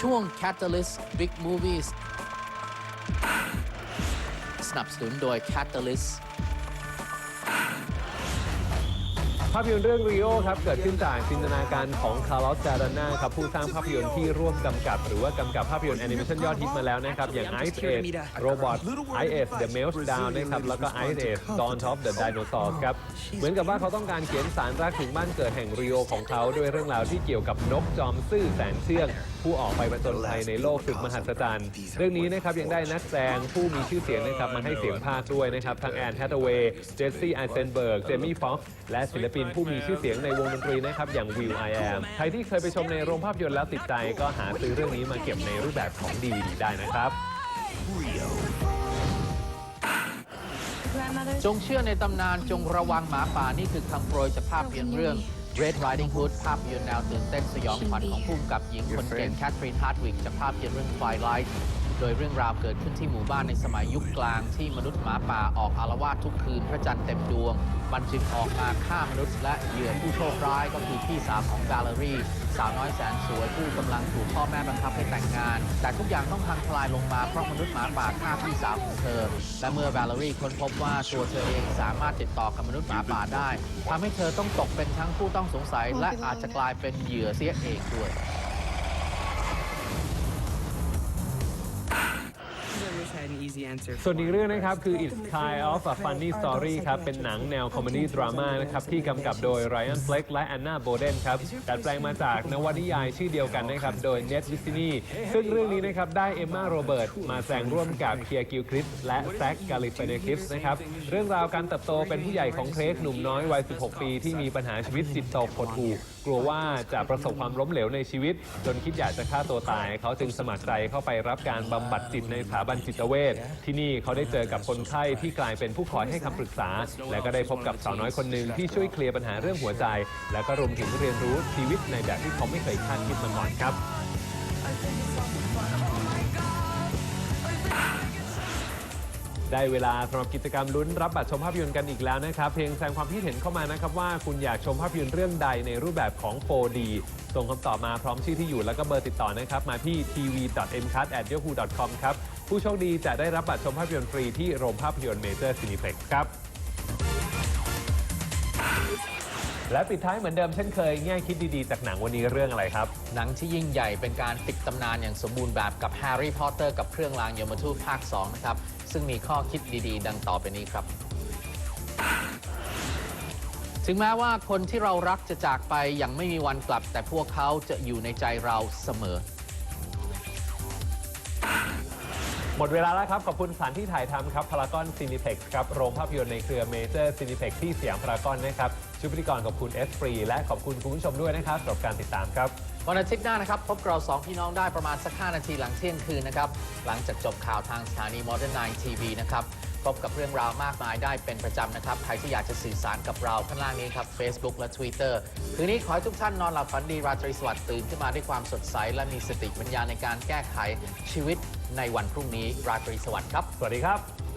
ช่วง Catalyst Big Movies สนับสนุนโดย Catalyst ภาพยนตร์เรื่อง Rio ครับเกิดขึ้นจากจินตนาการของคาร์ลอสจาราน่าครับผู้สร้างภาพยนตร์ที่ร่วมกำกับ หรือว่ากำกับภาพยนตร์แอนิเมชันยอดฮิตมาแล้วนะครับ อย่าง Ice Age Robot Ice Age The Meltdown นะครับแล้วก็ Ice Age Dawn of the Dinosaurs ครับ เหมือนกับว่าเขาต้องการเขียนสารรักถึงบ้านเกิดแห่งริโอของเขาด้วยเรื่องราวที่เกี่ยวกับนกจอมซื่อแสนเชื่อง ผู้ออกไปประจนภัยในโลกสุดมหัศจรรย์ เรื่องนี้นะครับยังได้นักแสดงผู้มีชื่อเสียงนะครับมาให้เสียงภาคด้วยนะครับทั้งแอนแฮตเวย์เจสซี่ไอเซนเบิร์กเจมี่ฟ็อกซ์และศิลปินผู้มีชื่อเสียงในวงดนตรีนะครับ อย่างวิวไอแอมใครที่เคยไปชมในโรงภาพยนตร์แล้วติดใจก็หาซื้อเรื่องนี้มาเก็บในรูปแบบของ DVD ได้นะครับ จงเชื่อในตำนานจงระวังหมาป่านี่คือคำโปรยจากภาพยนตร์เรื่อง Red Riding Hood ภาพยนตร์แนวตื่นเต้นสยองขวัญของผู้กำกับหญิงคนเก่งแคทรีนฮาร์ดวิกจากภาพยนตร์เรื่อง Twilight โดยเรื่องราวเกิดขึ้นที่หมู่บ้านในสมัยยุคกลางที่มนุษย์หมาป่าออกอารวาสทุกคืนพระจันทร์เต็มดวง มันจึงออกมาฆ่ามนุษย์และเหยื่อผู้โชคร้ายก็คือพี่สาวของกาเลอรี่ สาวน้อยแสนสวยผู้กำลังถูกพ่อแม่บังคับให้แต่งงาน แต่ทุกอย่างต้องพังทลายลงมาเพราะมนุษย์หมาป่าฆ่าพี่สาวของเธอ และเมื่อแวลเลอรี่ค้นพบว่าตัวเธอเองสามารถติดต่อกับมนุษย์หมาป่าได้ทำให้เธอต้องตกเป็นทั้งผู้ต้องสงสัย และอาจจะกลายเป็นเหยื่อเสียเองด้วย ส่วนอีกเรื่องนะครับคือ It's Kind of a Funny Story ครับ เป็นหนังแนวคอมเมดี้ดราม่านะครับ ที่กำกับโดย Ryan Fleck และ Anna Boden ครับ ดัดแปลงมาจากนวนิยายชื่อเดียวกันนะครับ โดย Ned w i s t i n y ซึ่งเรื่องนี้นะครับ ได้เอมมาโรเบิร์ตมาแสดงร่วมกับเคียร์กิลคริสและแซคกาลิฟเฟเนคิสนะครับ เรื่องราวการเติบโตเป็นผู้ใหญ่ของเครกหนุ่มน้อยวัย 16 ปีที่มีปัญหาชีวิตจิตตกหดหู่กลัวว่าจะประสบความล้มเหลวในชีวิต จนคิดอยากจะฆ่าตัวตาย เขาจึงสมัครใจเข้าไปรับการบำบัดจิตในสถาบันจิตเวชที่นี่เขาได้เจอกับคนไข้ที่กลายเป็นผู้คอยให้คำปรึกษา และก็ได้พบกับสาวน้อยคนหนึ่งที่ช่วยเคลียร์ปัญหาเรื่องหัวใจ และก็รวมถึงเรียนรู้ชีวิตในแบบที่เขาไม่เคยคาดคิดมาก่อนครับ ได้เวลาสำหรับกิจกรรมลุ้นรับบัตรชมภาพยนตร์กันอีกแล้วนะครับ เพียงแสดงความคิดเห็นเข้ามานะครับว่าคุณอยากชมภาพยนตร์เรื่องใดในรูปแบบของ 4D ส่งคำตอบมาพร้อมชื่อที่อยู่แล้วก็เบอร์ติดต่อนะครับ มาที่ tv.mcut@yahoo.com ครับ ผู้โชคดีจะได้รับบัตรชมภาพยนตร์ฟรีที่โรงภาพยนตร์เมเจอร์ซีนิเพ็กครับ และปิดท้ายเหมือนเดิมเช่นเคย แง่คิดดีๆ จากหนังวันนี้เรื่องอะไรครับ หนังที่ยิ่งใหญ่เป็นการปิดตำนานอย่างสมบูรณ์แบบกับแฮร์รี่พอตเตอร์กับเครื่องรางยมทูตภาค 2 นะครับ ซึ่งมีข้อคิดดีๆ ดังต่อไปนี้ครับ ถึงแม้ว่าคนที่เรารักจะจากไปอย่างไม่มีวันกลับ แต่พวกเขาจะอยู่ในใจเราเสมอ หมดเวลาแล้วครับ ขอบคุณสถานที่ถ่ายทำครับพารากอนซีนิเพ็กครับโรงภาพยนตร์ในเครือเมเจอร์ซีนิเพ็กที่สยามพารากอนนะครับชุดพิธีกรขอบคุณเอสฟรีและขอบคุณคุณผู้ชมด้วยนะครับสำหรับการติดตามครับวันอาทิตย์หน้านะครับ พบเราสองพี่น้องได้ประมาณสัก5นาทีหลังเที่ยงคืนนะครับ หลังจากจบข่าวทางสถานี Modern 9 TV นะครับ พบกับเรื่องราวมากมายได้เป็นประจำนะครับ ใครที่อยากจะสื่อสารกับเราข้างล่างนี้ครับ Facebook และ Twitter คืนนี้ขอให้ทุกท่านนอนหลับฝันดีราตรีสวัสดิ์ตื่นขึ้นมาด้วยความสดใส และมีสติปัญญาในการแก้ไขชีวิตในวันพรุ่งนี้ราตรีสวัสดิ์ครับ สวัสดีครับ